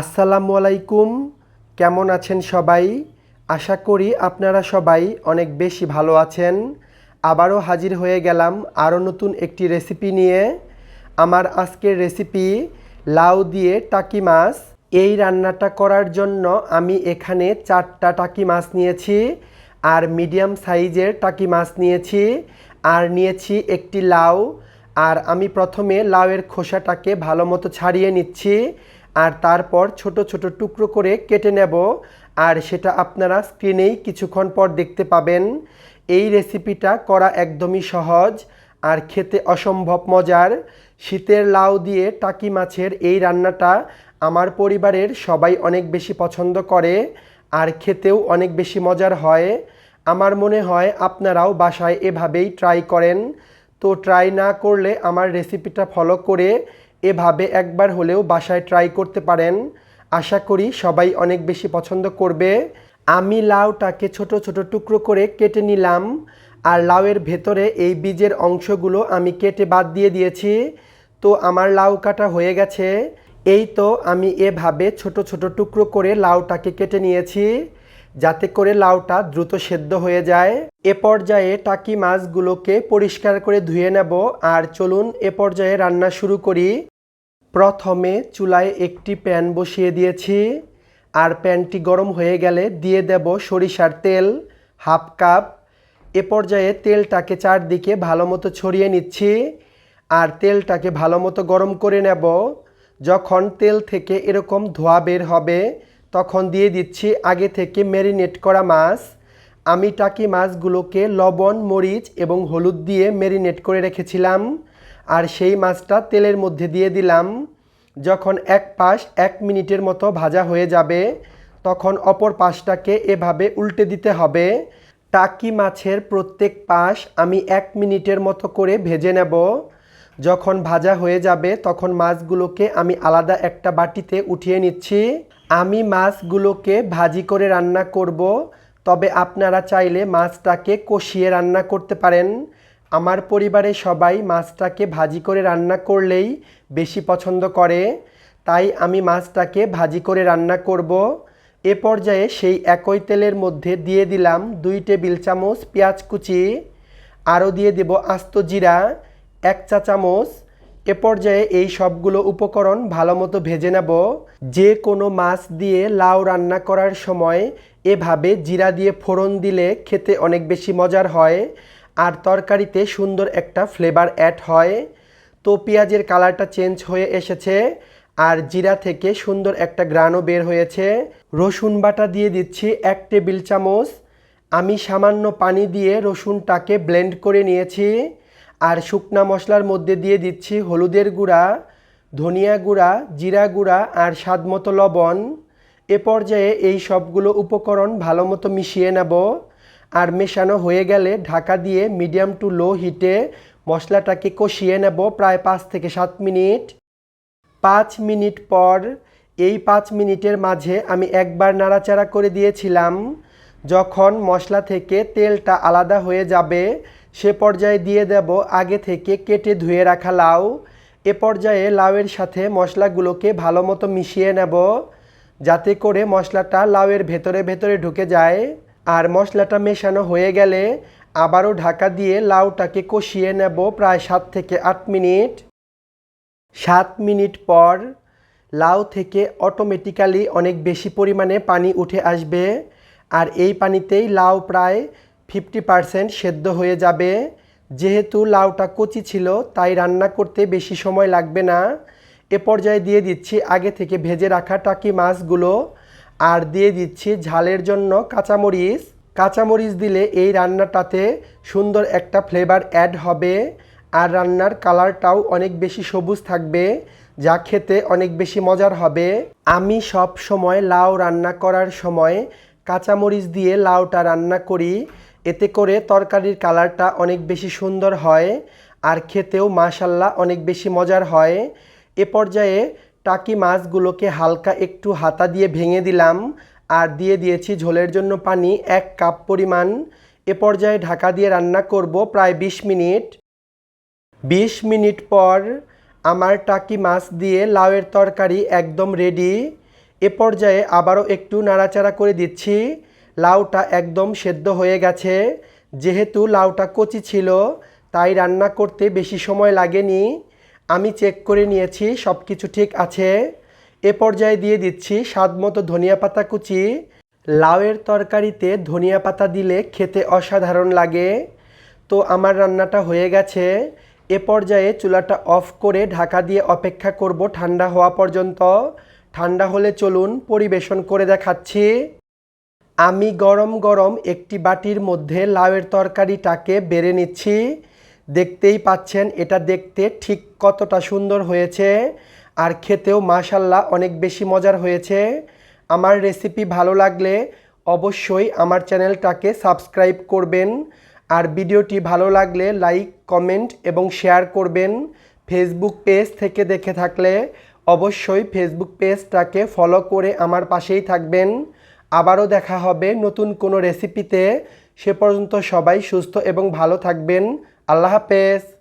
আসসালামু আলাইকুম। কেমন আছেন সবাই? আশা করি আপনারা সবাই অনেক বেশি ভালো আছেন। আবারও হাজির হয়ে গেলাম আরও নতুন একটি রেসিপি নিয়ে। আমার আজকের রেসিপি লাউ দিয়ে টাকি মাছ। এই রান্নাটা করার জন্য আমি এখানে চারটা টাকি মাছ নিয়েছি আর মিডিয়াম সাইজের টাকি মাছ নিয়েছি আর নিয়েছি একটি লাউ। আর আমি প্রথমে লাউয়ের খোসাটাকে ভালো মতো ছাড়িয়ে নিচ্ছি। আর তারপর ছোট ছোট টুকরো করে কেটে নেব। আর সেটা আপনারা স্ক্রিনেই কিছুক্ষণ পর দেখতে পাবেন। এই রেসিপিটা করা একদমই সহজ আর খেতে অসম্ভব মজার। শীতের লাউ দিয়ে টাকি মাছের এই রান্নাটা আমার পরিবারের সবাই অনেক বেশি পছন্দ করে আর খেতেও অনেক বেশি মজার হয়। আমার মনে হয় আপনারাও বাসায় এভাবেই ট্রাই করেন। তো ট্রাই না করলে আমার রেসিপিটা ফলো করে এভাবে একবার হলেও বাসায় ট্রাই করতে পারেন। আশা করি সবাই অনেক বেশি পছন্দ করবে। আমি লাউটাকে ছোট ছোট টুকরো করে কেটে নিলাম। আর লাউয়ের ভেতরে এই বীজের অংশগুলো আমি কেটে বাদ দিয়ে দিয়েছি। তো আমার লাউ কাটা হয়ে গেছে। এই তো আমি এভাবে ছোট ছোট টুকরো করে লাউটাকে কেটে নিয়েছি। যাতে করে লাউটা দ্রুত সেদ্ধ হয়ে যায়। এ পর্যায়ে টাকি মাছগুলোকে পরিষ্কার করে ধুয়ে নেব আর চলুন এ পর্যায়ে রান্না শুরু করি। প্রথমে চুলায় একটি প্যান বসিয়ে দিয়েছি আর প্যানটি গরম হয়ে গেলে দিয়ে দেব সরিষার তেল, হাফ কাপ। এ পর্যায়ে তেলটাকে চারদিকে ভালো মতো ছড়িয়ে নিচ্ছি আর তেলটাকে ভালো মতো গরম করে নেব। যখন তেল থেকে এরকম ধোয়া বের হবে তখন দিয়ে দিচ্ছি আগে থেকে ম্যারিনেট করা মাছ। আমি টাকি মাছগুলোকে লবণ, মরিচ এবং হলুদ দিয়ে ম্যারিনেট করে রেখেছিলাম। আর সেই মাছটা তেলের মধ্যে দিয়ে দিলাম। যখন এক পাশ এক মিনিটের মতো ভাজা হয়ে যাবে, তখন অপর পাশটাকে এভাবে উল্টে দিতে হবে। টাকি মাছের প্রত্যেক পাশ আমি এক মিনিটের মতো করে ভেজে নেব। যখন ভাজা হয়ে যাবে, তখন মাছগুলোকে আমি আলাদা একটা বাটিতে উঠিয়ে নিচ্ছি। আমি মাছগুলোকে ভাজি করে রান্না করব। তবে আপনারা চাইলে মাছটাকে কষিয়ে রান্না করতে পারেন। আমার পরিবারে সবাই মাছটাকে ভাজি করে রান্না করলেই বেশি পছন্দ করে। তাই আমি মাছটাকে ভাজি করে রান্না করব। এ পর্যায়ে সেই একই তেলের মধ্যে দিয়ে দিলাম দুই টেবিল চামচ পেঁয়াজ কুচি। আরও দিয়ে দেব আস্ত জিরা। এক চা চামচ। এ পর্যায়ে এই সবগুলো উপকরণ ভালো মতো ভেজে নেব। যে কোনো মাছ দিয়ে লাউ রান্না করার সময় এভাবে জিরা দিয়ে ফোড়ন দিলে খেতে অনেক বেশি মজার হয়। আর তরকারিতে সুন্দর একটা ফ্লেভার অ্যাড হয়। তো পেঁয়াজের কালারটা চেঞ্জ হয়ে এসেছে। আর জিরা থেকে সুন্দর একটা গ্রানও বের হয়েছে। রসুন বাটা দিয়ে দিচ্ছি এক টেবিল চামচ। আমি সামান্য পানি দিয়ে রসুনটাকে ব্লেন্ড করে নিয়েছি। আর শুকনা মশলার মধ্যে দিয়ে দিচ্ছি হলুদের গুঁড়া, ধনিয়া গুঁড়া, জিরা গুঁড়া আর স্বাদ মতো লবণ। এ পর্যায়ে এই সবগুলো উপকরণ ভালো মতো মিশিয়ে নেব আর মেশানো হয়ে গেলে ঢাকা দিয়ে মিডিয়াম টু লো হিটে মশলাটাকে কষিয়ে নেব প্রায় পাঁচ থেকে সাত মিনিট। পাঁচ মিনিট পর এই পাঁচ মিনিটের মাঝে আমি একবার নাড়াচাড়া করে দিয়েছিলাম। যখন মশলা থেকে তেলটা আলাদা হয়ে যাবে সে পর্যায়ে দিয়ে দেব আগে থেকে কেটে ধুয়ে রাখা লাউ। এ পর্যায়ে লাউয়ের সাথে মশলাগুলোকে ভালো মতো মিশিয়ে নেব, যাতে করে মশলাটা লাউয়ের ভেতরে ভেতরে ঢুকে যায়। আর মশলাটা মেশানো হয়ে গেলে আবারও ঢাকা দিয়ে লাউটাকে কষিয়ে নেব প্রায় সাত থেকে আট মিনিট। সাত মিনিট পর লাউ থেকে অটোমেটিক্যালি অনেক বেশি পরিমাণে পানি উঠে আসবে। আর এই পানিতেই লাউ প্রায় ফিফটি পারসেন্ট সেদ্ধ হয়ে যাবে। যেহেতু লাউটা কচি ছিল, তাই রান্না করতে বেশি সময় লাগবে না। এ পর্যায়ে দিয়ে দিচ্ছি আগে থেকে ভেজে রাখা টাকি মাছগুলো। আর দিয়ে দিচ্ছি ঝালের জন্য কাঁচামরিচ। কাঁচামরিচ দিলে এই রান্নাটাতে সুন্দর একটা ফ্লেভার অ্যাড হবে। আর রান্নার কালারটাও অনেক বেশি সবুজ থাকবে, যা খেতে অনেক বেশি মজার হবে। আমি সব সময় লাউ রান্না করার সময় কাঁচামরিচ দিয়ে লাউটা রান্না করি। এতে করে তরকারির কালারটা অনেক বেশি সুন্দর হয় আর খেতেও মাশাল্লাহ অনেক বেশি মজার হয়। এ পর্যায়ে টাকি মাছগুলোকে হালকা একটু হাতা দিয়ে ভেঙে দিলাম আর দিয়ে দিয়েছি ঝোলের জন্য পানি এক কাপ পরিমাণ। এ পর্যায়ে ঢাকা দিয়ে রান্না করব প্রায় ২০ মিনিট। ২০ মিনিট পর আমার টাকি মাছ দিয়ে লাউয়ের তরকারি একদম রেডি এ পর্যায়ে আবারও একটু নাড়াচাড়া করে দিচ্ছি। লাউটা একদম সেদ্ধ হয়ে গেছে। যেহেতু লাউটা কচি ছিল, তাই রান্না করতে বেশি সময় লাগেনি। আমি চেক করে নিয়েছি সব কিছু ঠিক আছে। এ পর্যায়ে দিয়ে দিচ্ছি স্বাদ মতো ধনিয়া পাতা কুচি। লাউয়ের তরকারিতে ধনিয়া পাতা দিলে খেতে অসাধারণ লাগে। তো আমার রান্নাটা হয়ে গেছে। এ পর্যায়ে চুলাটা অফ করে ঢাকা দিয়ে অপেক্ষা করব ঠান্ডা হওয়া পর্যন্ত। ঠান্ডা হলে চলুন পরিবেশন করে দেখাচ্ছি। আমি গরম গরম একটি বাটির মধ্যে লাউয়ের তরকারিটাকে বেড়ে নিচ্ছি। দেখতেই পাচ্ছেন, এটা দেখতে ঠিক কতটা সুন্দর হয়েছে। আর খেতেও মাশাল্লাহ অনেক বেশি মজার হয়েছে। আমার রেসিপি ভালো লাগলে অবশ্যই আমার চ্যানেলটাকে সাবস্ক্রাইব করবেন। আর ভিডিওটি ভালো লাগলে লাইক কমেন্ট এবং শেয়ার করবেন। ফেসবুক পেজ থেকে দেখে থাকলে অবশ্যই ফেসবুক পেজটাকে ফলো করে আমার পাশেই থাকবেন। আবারও দেখা হবে নতুন কোনো রেসিপিতে সে পর্যন্ত সবাই সুস্থ এবং ভালো থাকবেন। আল্লাহ হাফেজ।